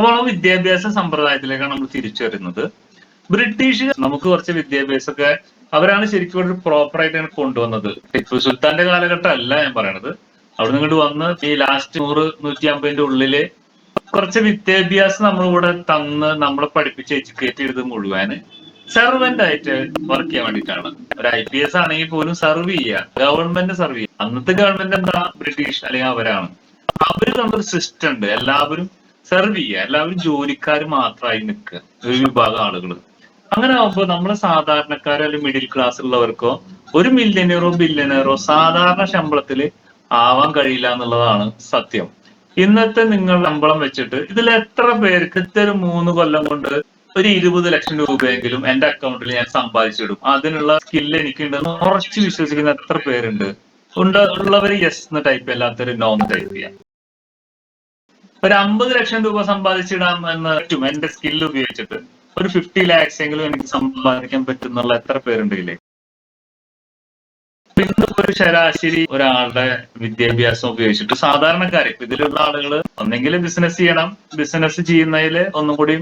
അപ്പോൾ ആ വിദ്യാഭ്യാസ സമ്പ്രദായത്തിലേക്കാണ് നമ്മൾ തിരിച്ചു വരുന്നത് ബ്രിട്ടീഷ് നമുക്ക് കുറച്ച് വിദ്യാഭ്യാസമൊക്കെ അവരാണ് ശരിക്കും ഒരു പ്രോപ്പർ ആയിട്ടാണ് കൊണ്ടുവന്നത്. ടിപ്പു സുൽത്താന്റെ കാലഘട്ടം അല്ല ഞാൻ പറയണത്. അവിടെ നിങ്ങോട്ട് വന്ന് ഈ ലാസ്റ്റ് നൂറ് നൂറ്റി അമ്പതിന്റെ ഉള്ളിൽ കുറച്ച് വിദ്യാഭ്യാസം നമ്മളിവിടെ തന്ന് നമ്മളെ പഠിപ്പിച്ച് എഡ്യൂക്കേറ്റ് ചെയ്തത് മുഴുവൻ സെർവന്റ് ആയിട്ട് വർക്ക് ചെയ്യാൻ വേണ്ടിയിട്ടാണ്. ഒരു ഐ പി എസ് ആണെങ്കിൽ പോലും സർവ് ചെയ്യുക. ഗവൺമെന്റ് സർവ് ചെയ്യുക. അന്നത്തെ ഗവൺമെന്റ് എന്താ? ബ്രിട്ടീഷ് അല്ലെങ്കിൽ അവരാണ്. അവർ നമ്മളൊരു സിസ്റ്റം ഉണ്ട്. എല്ലാവരും സെർവ് ചെയ്യുക. എല്ലാവരും ജോലിക്കാർ മാത്രമായി നിൽക്കുക. ഒരു വിഭാഗം ആളുകൾ അങ്ങനെ ആവുമ്പോൾ നമ്മളെ സാധാരണക്കാരോ അല്ലെങ്കിൽ മിഡിൽ ക്ലാസ് ഉള്ളവർക്കോ ഒരു മില്യനറോ ബില്യനറോ സാധാരണ ശമ്പളത്തിൽ ആവാൻ കഴിയില്ല എന്നുള്ളതാണ് സത്യം. ഇന്നത്തെ നിങ്ങൾ ശമ്പളം വെച്ചിട്ട് ഇതിൽ എത്ര പേർക്ക് ഇത്തരം മൂന്ന് കൊല്ലം കൊണ്ട് ഒരു ഇരുപത് ലക്ഷം രൂപയെങ്കിലും എന്റെ അക്കൗണ്ടിൽ ഞാൻ സമ്പാദിച്ചിടും. അതിനുള്ള സ്കില്ല് എനിക്കുണ്ടെന്ന് ഉറച്ചു വിശ്വസിക്കുന്ന എത്ര പേരുണ്ട്? ഉണ്ട് ഉള്ളവർ യെസ് എന്ന ടൈപ്പ് അല്ലാത്തൊരു നോ എന്ന് ടൈപ്പ് ചെയ്യാം. ഒരു അമ്പത് ലക്ഷം രൂപ സമ്പാദിച്ചിടാം എന്ന് പറ്റും എന്റെ സ്കില്ല് ഉപയോഗിച്ചിട്ട്. ഒരു ഫിഫ്റ്റി ലാക്സ് എങ്കിലും എനിക്ക് സമ്പാദിക്കാൻ പറ്റുന്നുള്ള എത്ര പേരുണ്ട് ഇതിൽ? ഇന്ന് ഒരു ശരാശരി ഒരാളുടെ വിദ്യാഭ്യാസം ഉപയോഗിച്ചിട്ട് സാധാരണക്കാര്. ഇതിലുള്ള ആളുകൾ ഒന്നെങ്കിൽ ബിസിനസ് ചെയ്യണം. ബിസിനസ് ചെയ്യുന്നതിൽ ഒന്നും കൂടി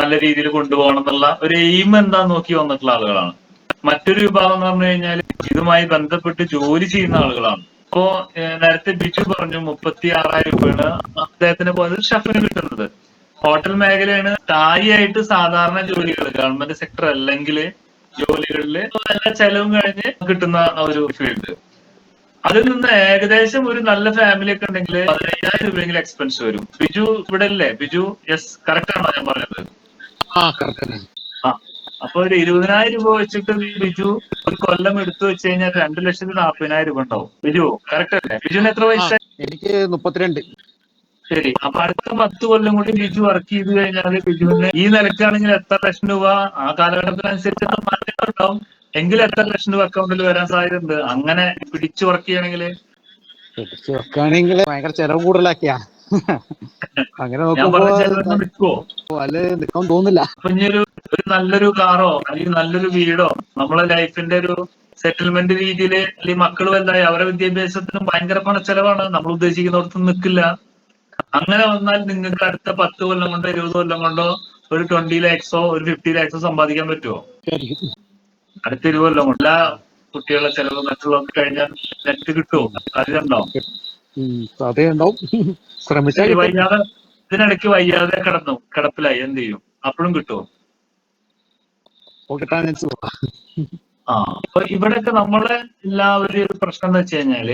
നല്ല രീതിയിൽ കൊണ്ടുപോകണം എന്നുള്ള ഒരു എയിം എന്താ നോക്കി വന്നിട്ടുള്ള ആളുകളാണ്. മറ്റൊരു വിഭാഗം എന്ന് പറഞ്ഞു കഴിഞ്ഞാൽ ഇതുമായി ബന്ധപ്പെട്ട് ജോലി ചെയ്യുന്ന ആളുകളാണ്. ഇപ്പോ നേരത്തെ ബിജു പറഞ്ഞു മുപ്പത്തി ആറായിരം രൂപയാണ്. അദ്ദേഹത്തിന് പോലെ ഷെഫിന് കിട്ടുന്നത്. ഹോട്ടൽ മേഖലയാണ് തായിയായിട്ട് സാധാരണ ജോലികൾ ഗവൺമെന്റ് സെക്ടർ അല്ലെങ്കിൽ ജോലികളിൽ എല്ലാ ചെലവും കഴിഞ്ഞ് കിട്ടുന്ന ഒരു ഫീൽഡ്. അതിൽ നിന്ന് ഏകദേശം ഒരു നല്ല ഫാമിലി ഒക്കെ ഉണ്ടെങ്കിൽ പതിനയ്യായിരം രൂപയെങ്കിലും എക്സ്പെൻസ് വരും. ബിജു ഇവിടെ അല്ലേ ബിജു യെസ് കറക്റ്റ് ആണോ ഞാൻ പറഞ്ഞത്? ആ അപ്പൊ ഒരു ഇരുപതിനായിരം രൂപ വെച്ചിട്ട് ബിജു ഒരു കൊല്ലം എടുത്തു വെച്ച് കഴിഞ്ഞാൽ രണ്ട് ലക്ഷത്തി നാൽപ്പതിനായിരം രൂപ ഉണ്ടാവും. ബിജു കറക്റ്റ് അല്ലേ? ബിജുവിന് എത്ര വയസ്സ് എനിക്ക് മുപ്പത്തിരണ്ട്. ശരി. അപ്പൊ അടുത്ത പത്ത് കൊല്ലം കൂടി ബിജു വർക്ക് ചെയ്ത് കഴിഞ്ഞാൽ ബിജുവിന് ഈ നിലക്കാണെങ്കിൽ എത്ര ലക്ഷം രൂപ? ആ കാലഘട്ടത്തിനനുസരിച്ച് മാറ്റങ്ങൾ ഉണ്ടാവും. എങ്കിൽ എത്ര ലക്ഷം രൂപ അക്കൗണ്ടിൽ വരാൻ സാധ്യത ഉണ്ട് അങ്ങനെ പിടിച്ചു വർക്ക് ചെയ്യണമെങ്കിൽ പിടിച്ചു വെക്കുകയാണെങ്കിൽ ഭയങ്കര ചെലവ് കൂടുതലാക്കിയാ. അങ്ങനെ നോക്കുമ്പോ അല്ലെ നിക്കാൻ തോന്നില്ല. അപ്പൊ ഇനി ഒരു നല്ലൊരു കാറോ അല്ലെങ്കിൽ നല്ലൊരു വീടോ നമ്മളെ ലൈഫിന്റെ ഒരു സെറ്റിൽമെന്റ് രീതിയിൽ അല്ലെങ്കിൽ മക്കൾ വലുതായി അവരുടെ വിദ്യാഭ്യാസത്തിനും ഭയങ്കര പണ ചെലവാണ്. നമ്മൾ ഉദ്ദേശിക്കുന്നിടത്ത് നിൽക്കില്ല അങ്ങനെ വന്നാൽ നിങ്ങൾക്ക് അടുത്ത പത്ത് കൊല്ലം കൊണ്ടോ ഇരുപത് കൊല്ലം കൊണ്ടോ ഒരു ട്വന്റി ലാക്സോ ഒരു ഫിഫ്റ്റി ലാക്സോ സമ്പാദിക്കാൻ പറ്റുമോ അടുത്ത ഇരുപത് കൊല്ലം കൊണ്ട് എല്ലാ കുട്ടികളുടെ ചെലവ് മറ്റുള്ളവർക്ക് കഴിഞ്ഞാൽ നെറ്റ് കിട്ടുമോ അതിലുണ്ടാവും. വയ്യാതെ ഇതിനിടയ്ക്ക് വയ്യാതെ കിടന്നു കിടപ്പിലായി എന്ത് ചെയ്യും? അപ്പോഴും കിട്ടുമോ കുറവാ. ആ അപ്പൊ ഇവിടെയൊക്കെ നമ്മളെ എല്ലാവരും ഒരു പ്രശ്നം എന്ന് വെച്ച് കഴിഞ്ഞാൽ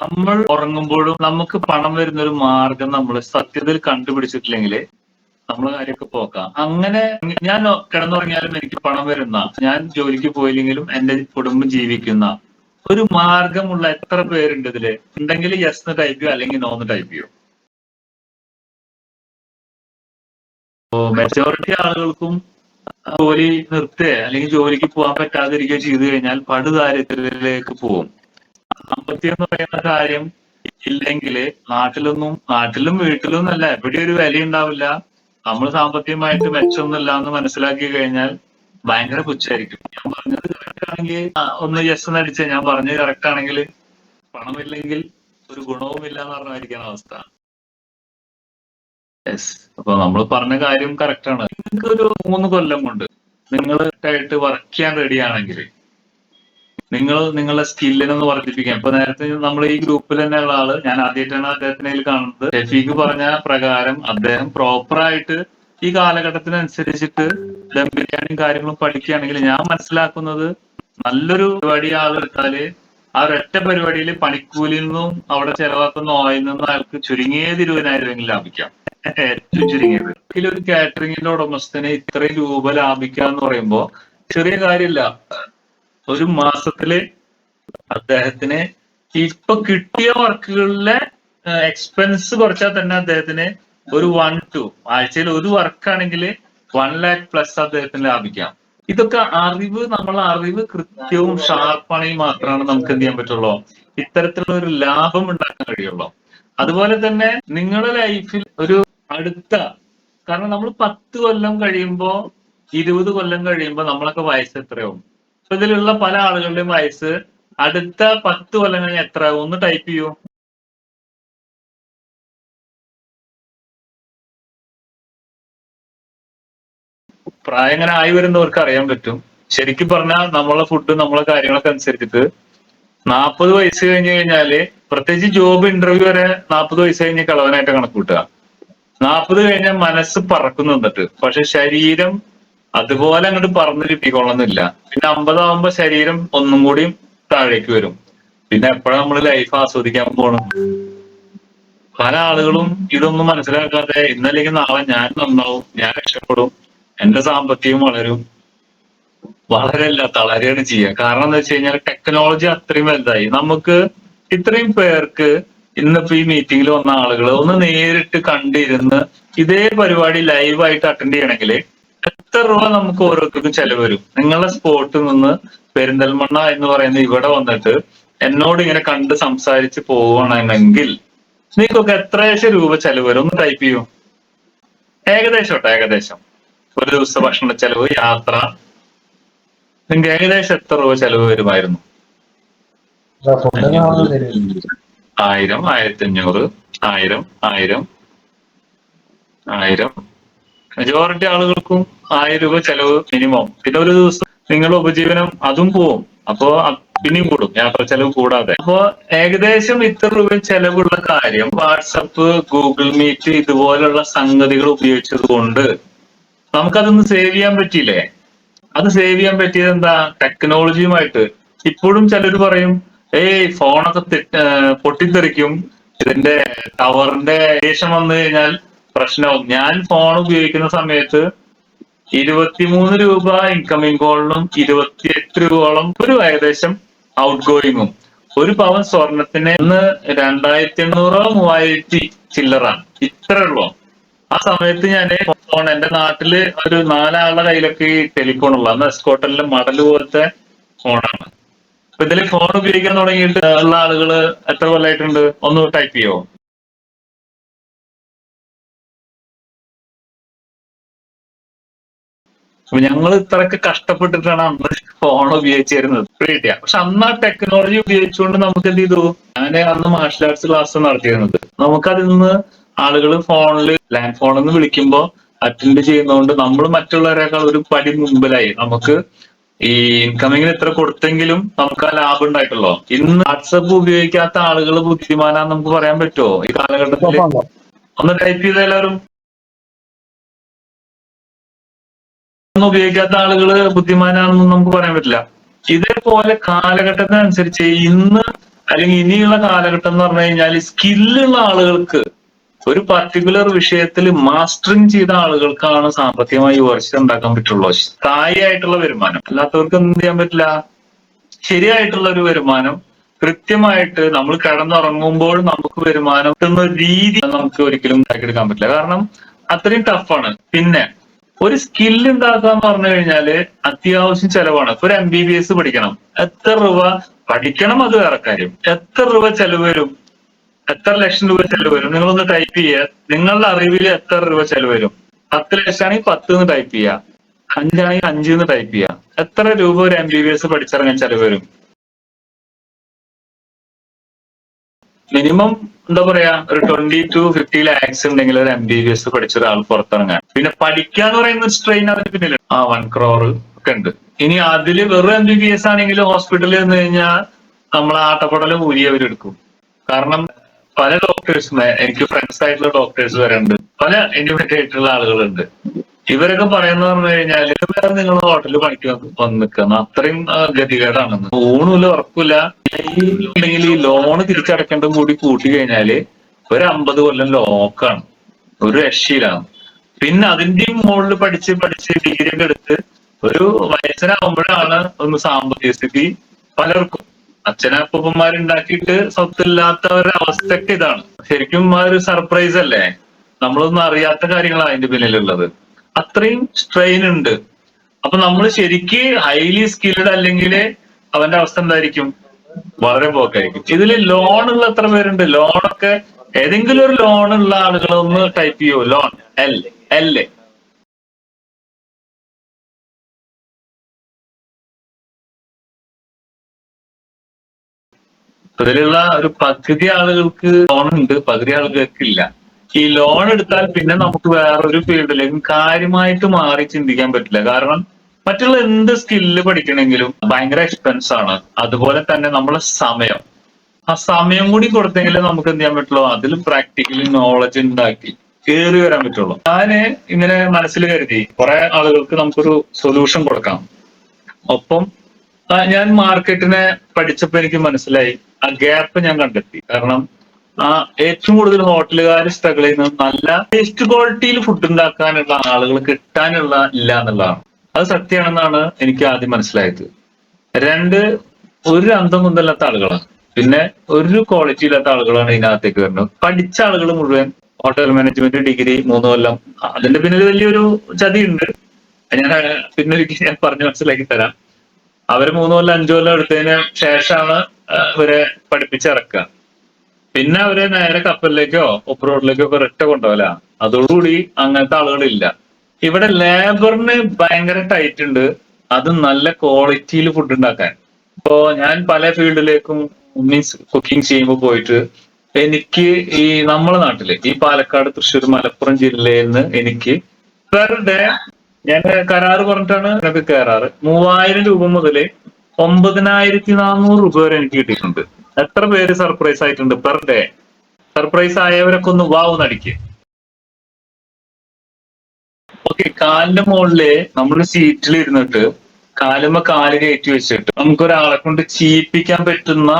നമ്മൾ ഉറങ്ങുമ്പോഴും നമുക്ക് പണം വരുന്ന ഒരു മാർഗം നമ്മൾ സത്യത്തിൽ കണ്ടുപിടിച്ചിട്ടില്ലെങ്കിൽ നമ്മളെ കാര്യമൊക്കെ പോക്കാം. അങ്ങനെ ഞാൻ കിടന്നുറങ്ങിയാലും എനിക്ക് പണം വരുന്ന ഞാൻ ജോലിക്ക് പോയില്ലെങ്കിലും എന്റെ കുടുംബം ജീവിക്കുന്ന ഒരു മാർഗമുള്ള എത്ര പേരുണ്ട് ഇതിൽ? ഉണ്ടെങ്കിൽ യെസ് എന്ന് ടൈപ്പ് ചെയ്യോ അല്ലെങ്കിൽ നോ എന്ന് ടൈപ്പ് ചെയ്യോ? മെജോറിറ്റി ആളുകൾക്കും ജോലി നിർത്തുക അല്ലെങ്കിൽ ജോലിക്ക് പോകാൻ പറ്റാതിരിക്കുകയോ ചെയ്തു കഴിഞ്ഞാൽ പടുദാരിദ്ര്യത്തിലേക്ക് പോകും. സാമ്പത്തികം എന്ന് പറയുന്ന കാര്യം ഇല്ലെങ്കിൽ നാട്ടിലൊന്നും നാട്ടിലും വീട്ടിലും അല്ല എവിടെ ഒരു വില ഉണ്ടാവില്ല. നമ്മൾ സാമ്പത്തികമായിട്ട് മെച്ചമൊന്നുമില്ല എന്ന് മനസ്സിലാക്കി കഴിഞ്ഞാൽ ഭയങ്കര പുച്ഛായിരിക്കും. ഞാൻ പറഞ്ഞത് കറക്റ്റ് ആണെങ്കിൽ ഒന്ന് യെസ് എന്ന് അടിച്ച. ഞാൻ പറഞ്ഞത് കറക്റ്റ് ആണെങ്കിൽ പണമില്ലെങ്കിൽ ഒരു ഗുണവുമില്ല എന്ന് പറഞ്ഞായിരിക്കുന്ന അവസ്ഥ. അപ്പൊ നമ്മൾ പറഞ്ഞ കാര്യം കറക്റ്റ് ആണ്. നിങ്ങൾക്ക് ഒരു മൂന്ന് കൊല്ലം കൊണ്ട് നിങ്ങൾ ആയിട്ട് വർക്ക് ചെയ്യാൻ റെഡി ആണെങ്കിൽ നിങ്ങൾ നിങ്ങളുടെ സ്കില്ലിനൊന്ന് വർദ്ധിപ്പിക്കാം ഇപ്പൊ നേരത്തെ നമ്മൾ ഈ ഗ്രൂപ്പിൽ തന്നെയുള്ള ആൾ ഞാൻ ആദ്യമായിട്ടാണ് അദ്ദേഹത്തിനെ കാണുന്നത്. ഷെഫീഖ് പറഞ്ഞ പ്രകാരം അദ്ദേഹം പ്രോപ്പറായിട്ട് ഈ കാലഘട്ടത്തിനനുസരിച്ചിട്ട് ദം ബിരിയാണിയും കാര്യങ്ങളും പഠിക്കുകയാണെങ്കിൽ ഞാൻ മനസ്സിലാക്കുന്നത് നല്ലൊരു പരിപാടി ആളെടുത്താൽ ആ ഒരൊറ്റ പരിപാടിയിൽ പണിക്കൂലിയിൽ നിന്നും അവിടെ ചെലവാക്കുന്ന ഓയിൽ നിന്നും അയാൾക്ക് ചുരുങ്ങിയത് ഇരുപതിനായിരം ലാഭിക്കാം. ഏറ്റവും ചുരുങ്ങിയത് ഒരു കാറ്ററിംഗിന്റെ ഉടമസ്ഥന് ഇത്രയും രൂപ ലാഭിക്കുക എന്ന് പറയുമ്പോ ചെറിയ കാര്യമില്ല ഒരു മാസത്തിൽ അദ്ദേഹത്തിന് ഇപ്പൊ കിട്ടിയ വർക്കുകളിലെ എക്സ്പെൻസ് കുറച്ചാൽ തന്നെ അദ്ദേഹത്തിന് ഒരു വൺ ടു ആഴ്ചയിൽ ഒരു വർക്കാണെങ്കിൽ വൺ ലാക്ക് പ്ലസ് അദ്ദേഹത്തിന് ലാഭിക്കാം. ഇതൊക്കെ അറിവ് നമ്മളെ അറിവ് കൃത്യവും ഷാർപ്പാണെങ്കിൽ മാത്രമാണ് നമുക്ക് എന്ത് ചെയ്യാൻ പറ്റുള്ളൂ? ഇത്തരത്തിലുള്ള ഒരു ലാഭം ഉണ്ടാക്കാൻ കഴിയുള്ളൂ. അതുപോലെ തന്നെ നിങ്ങളുടെ ലൈഫിൽ ഒരു അടുത്ത കാരണം നമ്മൾ പത്ത് കൊല്ലം കഴിയുമ്പോൾ ഇരുപത് കൊല്ലം കഴിയുമ്പോൾ നമ്മളൊക്കെ വയസ്സ് എത്രയാവും? ഇപ്പൊ ഇതിലുള്ള പല ആളുകളുടെയും വയസ്സ് അടുത്ത പത്ത് കൊല്ലം കഴിഞ്ഞാൽ എത്ര ഒന്ന് ടൈപ്പ് ചെയ്യൂ. പ്രായം ഇങ്ങനെ ആയി വരുന്നവർക്ക് അറിയാൻ പറ്റും. ശരിക്കും പറഞ്ഞാൽ നമ്മളെ ഫുഡ് നമ്മളെ കാര്യങ്ങളൊക്കെ അനുസരിച്ചിട്ട് നാൽപ്പത് വയസ്സ് കഴിഞ്ഞു കഴിഞ്ഞാൽ പ്രത്യേകിച്ച് ജോബ് ഇന്റർവ്യൂ വരെ നാൽപ്പത് വയസ്സ് കഴിഞ്ഞ് കളവനായിട്ട് കണക്ക് കൂട്ടുക നാൽപ്പത് കഴിഞ്ഞാൽ മനസ്സ് പറക്കുന്നു എന്നിട്ട്. പക്ഷെ ശരീരം അതുപോലെ അങ്ങോട്ട് പറന്ന് കിട്ടിക്കൊള്ളുന്നില്ല. പിന്നെ അമ്പതാവുമ്പോ ശരീരം ഒന്നും കൂടി താഴേക്ക് വരും. പിന്നെ എപ്പോഴാണ് നമ്മൾ ലൈഫ് ആസ്വദിക്കാൻ പോണം പല ആളുകളും ഇതൊന്നും മനസ്സിലാക്കാതെ ഇന്നല്ലെങ്കിൽ നാളെ ഞാൻ നന്നാവും ഞാൻ രക്ഷപ്പെടും. എന്റെ സാമ്പത്തികം വളരും വളരെയല്ല തളരുകയാണ് ചെയ്യുക. കാരണം എന്താ വെച്ച് കഴിഞ്ഞാൽ ടെക്നോളജി അത്രയും വലുതായി. നമുക്ക് ഇത്രയും പേർക്ക് ഇന്നിപ്പോ ഈ മീറ്റിംഗിൽ വന്ന ആളുകൾ ഒന്ന് നേരിട്ട് കണ്ടിരുന്ന് ഇതേ പരിപാടി ലൈവായിട്ട് അറ്റൻഡ് ചെയ്യണമെങ്കിൽ എത്ര രൂപ നമുക്ക് ഓരോരുത്തർക്കും ചെലവ് വരും. നിങ്ങളുടെ സ്പോട്ടിൽ നിന്ന് പെരിന്തൽമണ്ണ എന്ന് പറയുന്ന ഇവിടെ വന്നിട്ട് എന്നോട് ഇങ്ങനെ കണ്ട് സംസാരിച്ച് പോവണമെങ്കിൽ നിങ്ങൾക്കൊക്കെ എത്ര രൂപ ചെലവ് വരും? ഒന്ന് ടൈപ്പ് ചെയ്യൂ. ഏകദേശം കേട്ടോ ഏകദേശം. ഒരു ദിവസത്തെ ഭക്ഷണ ചെലവ് യാത്ര. നിങ്ങൾക്ക് ഏകദേശം എത്ര രൂപ ചെലവ് വരുമായിരുന്നു? ആയിരം ആയിരത്തി അഞ്ഞൂറ് ആയിരം ആയിരം ആയിരം. മെജോറിറ്റി ആളുകൾക്കും ആയിരം രൂപ ചെലവ് മിനിമം പിന്നെ ഒരു ദിവസം നിങ്ങളുടെ ഉപജീവനം അതും പോവും. അപ്പോ പിന്നെയും കൂടും. യാത്ര ചെലവ് കൂടാതെ. അപ്പോ ഏകദേശം ഇത്ര രൂപ ചെലവുള്ള കാര്യം വാട്സപ്പ് ഗൂഗിൾ മീറ്റ് ഇതുപോലുള്ള സംഗതികൾ ഉപയോഗിച്ചത് കൊണ്ട് നമുക്കതൊന്ന് സേവ് ചെയ്യാൻ പറ്റിയില്ലേ? അത് സേവ് ചെയ്യാൻ പറ്റിയത് എന്താ? ടെക്നോളജിയുമായിട്ട് ഇപ്പോഴും ചിലർ പറയും ഏയ് ഫോണൊക്കെ പൊട്ടിത്തെറിക്കും. ഇതിന്റെ ടവറിന്റെ ഏഷം വന്നു കഴിഞ്ഞാൽ പ്രശ്നവും ഞാൻ ഫോൺ ഉപയോഗിക്കുന്ന സമയത്ത് ഇരുപത്തിമൂന്ന് രൂപ ഇൻകമിംഗ് കോളിനും ഇരുപത്തിയെട്ട് രൂപയോളം ഒരു ഏകദേശം ഔട്ട് ഗോയിങ്ങും ഒരു പവൻ സ്വർണത്തിന് ഇന്ന് രണ്ടായിരത്തി എണ്ണൂറോ മൂവായിരത്തി ചില്ലറാണ്. ഇത്രേ ആ സമയത്ത് ഞാൻ ഫോൺ എന്റെ നാട്ടിൽ ഒരു നാലാളുടെ കയ്യിലൊക്കെ ഈ ടെലിഫോൺ ഉള്ള. അന്ന് എസ്കോട്ടലിലെ മടൽ പോലത്തെ ഫോണാണ് അപ്പൊ ഇതിൽ ഫോൺ ഉപയോഗിക്കാൻ തുടങ്ങിയിട്ട് ഉള്ള ആളുകൾ എത്ര കൊല്ലായിട്ടുണ്ട്? ഒന്ന് ടൈപ്പ് ചെയ്യോ? അപ്പൊ ഞങ്ങൾ ഇത്രയൊക്കെ കഷ്ടപ്പെട്ടിട്ടാണ് അന്ന് ഫോൺ ഉപയോഗിച്ചിരുന്നത് കിട്ടിയ. പക്ഷെ അന്ന് ആ ടെക്നോളജി ഉപയോഗിച്ചുകൊണ്ട് നമുക്ക് എന്ത് ചെയ്തു? ഞാൻ അന്ന് മാർഷൽ ആർട്സ് ക്ലാസ് നടത്തിയിരുന്നത്. നമുക്കതിൽ നിന്ന് ആളുകൾ ഫോണിൽ ലാൻഡ് ഫോണിൽ നിന്ന് വിളിക്കുമ്പോൾ അറ്റൻഡ് ചെയ്യുന്നതുകൊണ്ട് നമ്മൾ മറ്റുള്ളവരെക്കാൾ ഒരു പടി മുമ്പിലായി. നമുക്ക് ഈ ഇൻകമിങ്ങിന് ഇത്ര കൊടുത്തെങ്കിലും നമുക്ക് ആ ലാഭം ഉണ്ടായിട്ടുള്ളോ? ഇന്ന് വാട്സപ്പ് ഉപയോഗിക്കാത്ത ആളുകൾ ബുദ്ധിമാനാന്ന് നമുക്ക് പറയാൻ പറ്റുമോ ഈ കാലഘട്ടത്തിൽ ഒന്ന് ടൈപ്പ് ചെയ്ത എല്ലാവരും ഉപയോഗിക്കാത്ത ആളുകൾ ബുദ്ധിമാനാണെന്ന് നമുക്ക് പറയാൻ പറ്റില്ല. ഇതേപോലെ കാലഘട്ടത്തിനനുസരിച്ച് ഇന്ന് അല്ലെങ്കിൽ ഇനിയുള്ള കാലഘട്ടം എന്ന് പറഞ്ഞു കഴിഞ്ഞാൽ സ്കില്ലുള്ള ആളുകൾക്ക് ഒരു പർട്ടിക്കുലർ വിഷയത്തിൽ മാസ്റ്ററിങ് ചെയ്ത ആളുകൾക്കാണ് സാമ്പത്തികമായി ഉയർച്ച ഉണ്ടാക്കാൻ പറ്റുള്ളൂ. സ്ഥായിയായിട്ടുള്ള വരുമാനം. അല്ലാത്തവർക്ക് എന്ത് ചെയ്യാൻ പറ്റില്ല? ശരിയായിട്ടുള്ള ഒരു വരുമാനം. കൃത്യമായിട്ട് നമ്മൾ കിടന്നുറങ്ങുമ്പോൾ നമുക്ക് വരുമാനം കിട്ടുന്ന രീതി നമുക്ക് ഒരിക്കലും ഉണ്ടാക്കിയെടുക്കാൻ പറ്റില്ല. കാരണം അത്രയും ടഫാണ് പിന്നെ ഒരു സ്കിൽ ഉണ്ടാക്കുക എന്ന് പറഞ്ഞു കഴിഞ്ഞാൽ അത്യാവശ്യം ചെലവാണ്. ഒരു എം ബി ബി എസ് പഠിക്കണം. എത്ര രൂപ പഠിക്കണം അത് വേറെ കാര്യം. എത്ര രൂപ ചെലവ് വരും? എത്ര ലക്ഷം രൂപ ചെലവ് വരും? നിങ്ങളൊന്ന് ടൈപ്പ് ചെയ്യുക. നിങ്ങളുടെ അറിവിൽ എത്ര രൂപ ചെലവ് വരും? പത്ത് ലക്ഷമാണെങ്കിൽ പത്ത് എന്ന് ടൈപ്പ് ചെയ്യുക. അഞ്ചാണെങ്കിൽ അഞ്ച് എന്ന് ടൈപ്പ് ചെയ്യുക. എത്ര രൂപ ഒരു എം ബി ബി എസ് പഠിച്ചിറങ്ങാൻ ചെലവ് വരും? മിനിമം എന്താ പറയാ? ഒരു ട്വന്റി ടു ഫിഫ്റ്റി ലാക്സ് ഉണ്ടെങ്കിൽ ഒരു എം ബി ബി എസ് പഠിച്ച ഒരാൾ പുറത്തിറങ്ങാൻ. പിന്നെ പഠിക്കുക എന്ന് പറയുന്ന സ്ട്രെയിൻ അതിന് പിന്നിൽ ആ വൺ ക്രോർ ഒക്കെ ഉണ്ട്. ഇനി അതിൽ വെറും എം ബി ബി എസ് ആണെങ്കിൽ ഹോസ്പിറ്റലിൽ നിന്ന് കഴിഞ്ഞാൽ നമ്മൾ ആട്ടപ്പടൽ ഊരി അവരെടുക്കും കാരണം പല ഡോക്ടേഴ്സും എനിക്ക് ഫ്രണ്ട്സ് ആയിട്ടുള്ള ഡോക്ടേഴ്സ് വരെ ഉണ്ട്. പല ഇൻഡിപെൻഡന്റ് ആയിട്ടുള്ള ആളുകളുണ്ട്. ഇവരൊക്കെ പറയുന്ന പറഞ്ഞു കഴിഞ്ഞാൽ വേറെ നിങ്ങൾ ഹോട്ടലിൽ പണിക്ക് വന്ന് നിൽക്കുന്ന അത്രയും ഗതികേടാണെന്ന്. ഊണില്ല ഉറപ്പില്ല. ഉണ്ടെങ്കിൽ ഈ ലോണ് തിരിച്ചടക്കേണ്ടതും കൂടി കൂട്ടി കഴിഞ്ഞാൽ ഒരു അമ്പത് കൊല്ലം ലോക്കാണ് ഒരു രക്ഷയിലാണ്. പിന്നെ അതിന്റെയും മുകളിൽ പഠിച്ച് പഠിച്ച് ഡിഗ്രി ഒക്കെ എടുത്ത് ഒരു വയസ്സനാകുമ്പോഴാണ് ഒന്ന് സാമ്പത്തിക സ്ഥിതി പലർക്കും. അച്ഛനപ്പന്മാരുണ്ടാക്കിയിട്ട് സ്വത്തില്ലാത്തവരുടെ അവസ്ഥയൊക്കെ ഇതാണ്. ശരിക്കും ആ ഒരു സർപ്രൈസ് അല്ലേ? നമ്മളൊന്നും അറിയാത്ത കാര്യങ്ങളാണ് അതിന്റെ പിന്നിലുള്ളത്. അത്രയും സ്ട്രെയിൻ ഉണ്ട്. അപ്പൊ നമ്മൾ ശരിക്ക് ഹൈലി സ്കിൽഡ് അല്ലെങ്കിൽ അവന്റെ അവസ്ഥ എന്തായിരിക്കും? വളരെ പോക്കായിരിക്കും. ഇതിൽ ലോൺ ഉള്ള എത്ര പേരുണ്ട്? ലോണൊക്കെ ഏതെങ്കിലും ഒരു ലോൺ ഉള്ള ആളുകളൊന്ന് ടൈപ്പ് ചെയ്യൂ. ലോൺ എൽ എൽ ഇതിലുള്ള ഒരു പകുതി ആളുകൾക്ക് ലോൺ ഉണ്ട് പകുതി ആളുകൾക്ക് ഇല്ല. ഈ ലോൺ എടുത്താൽ പിന്നെ നമുക്ക് വേറൊരു ഫീൽഡിലേക്കും കാര്യമായിട്ട് മാറി ചിന്തിക്കാൻ പറ്റില്ല. കാരണം മറ്റുള്ള എന്ത് സ്കില്ല് പഠിക്കണമെങ്കിലും ഭയങ്കര എക്സ്പെൻസ് ആണ്. അതുപോലെ തന്നെ നമ്മളെ സമയം. ആ സമയം കൂടി കൊടുത്തെങ്കിൽ നമുക്ക് എന്ത് ചെയ്യാൻ പറ്റുള്ളൂ? അതിൽ പ്രാക്ടിക്കലി നോളജ് ഉണ്ടാക്കി കയറി വരാൻ പറ്റുള്ളൂ. ഞാൻ ഇങ്ങനെ മനസ്സിൽ കരുതി കുറെ ആളുകൾക്ക് നമുക്കൊരു സൊല്യൂഷൻ കൊടുക്കാം. ഒപ്പം ഞാൻ മാർക്കറ്റിനെ പഠിച്ചപ്പോ എനിക്ക് മനസ്സിലായി. ആ ഗ്യാപ്പ് ഞാൻ കണ്ടെത്തി. കാരണം ആ ഏറ്റവും കൂടുതൽ ഹോട്ടലുകാർ സ്ട്രഗിൾ ചെയ്യുന്നത് നല്ല ടേസ്റ്റ് ക്വാളിറ്റിയിൽ ഫുഡ് ഉണ്ടാക്കാനുള്ള ആളുകൾ കിട്ടാനുള്ള ഇല്ല എന്നുള്ളതാണ്. അത് സത്യമാണെന്നാണ് എനിക്ക് ആദ്യം മനസ്സിലായത്. രണ്ട് ഒരു അന്തം കുന്തല്ലാത്ത ആളുകളാണ്. പിന്നെ ഒരു ക്വാളിറ്റി ഇല്ലാത്ത ആളുകളാണ് ഇതിനകത്തേക്ക് വരുന്നത്. പഠിച്ച ആളുകൾ മുഴുവൻ ഹോട്ടൽ മാനേജ്മെന്റ് ഡിഗ്രി മൂന്ന് കൊല്ലം അതിന്റെ പിന്നിൽ വലിയൊരു ചതി ഉണ്ട് ഞാൻ പിന്നെ ഒരിക്കൽ ഞാൻ പറഞ്ഞു മനസ്സിലാക്കി തരാം. അവർ മൂന്ന് കൊല്ലം അഞ്ചു കൊല്ലം എടുത്തതിന് ശേഷമാണ് ഇവരെ പഠിപ്പിച്ചിറക്കുക. പിന്നെ അവരെ നേരെ കപ്പലിലേക്കോ ഒബ്രോഡിലേക്കോ ഒക്കെ ഒരൊറ്റ കൊണ്ടുപോകല. അതോടുകൂടി അങ്ങനത്തെ ആളുകളില്ല. ഇവിടെ ലേബറിന് ഭയങ്കര ടൈറ്റ് ഉണ്ട്. അത് നല്ല ക്വാളിറ്റിയിൽ ഫുഡ് ഉണ്ടാക്കാൻ. ഇപ്പോ ഞാൻ പല ഫീൽഡിലേക്കും മീൻസ് കുക്കിംഗ് ചെയ്യുമ്പോൾ പോയിട്ട് എനിക്ക് ഈ നമ്മളെ നാട്ടിൽ ഈ പാലക്കാട് തൃശ്ശൂർ മലപ്പുറം ജില്ലയിൽ നിന്ന് എനിക്ക് പെർ ഡേ ഞാൻ കരാറ് പറഞ്ഞിട്ടാണ് എനിക്ക് കയറാറ്. മൂവായിരം രൂപ മുതൽ ഒമ്പതിനായിരത്തി നാനൂറ് രൂപ വരെ എനിക്ക് കിട്ടിയിട്ടുണ്ട്. എത്ര പേര് സർപ്രൈസ് ആയിട്ടുണ്ട് പെർ ഡേ? സർപ്രൈസ് ആയവരൊക്കെ ഒന്ന് വാവ് നടിക്ക്. ഓക്കെ കാലിന്റെ മുകളിൽ നമ്മൾ സീറ്റിൽ ഇരുന്നിട്ട് കാലുമ്മ കാൽ കയറ്റി വെച്ചിട്ട് നമുക്ക് ഒരാളെ കൊണ്ട് ചീപ്പിക്കാൻ പറ്റുന്ന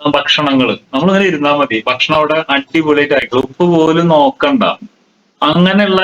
ഭക്ഷണങ്ങൾ നമ്മളിങ്ങനെ ഇരുന്നാൽ മതി. ഭക്ഷണം അവിടെ അടിപൊളിയായിട്ട് ഉപ്പ് പോലും നോക്കണ്ട. അങ്ങനെയുള്ള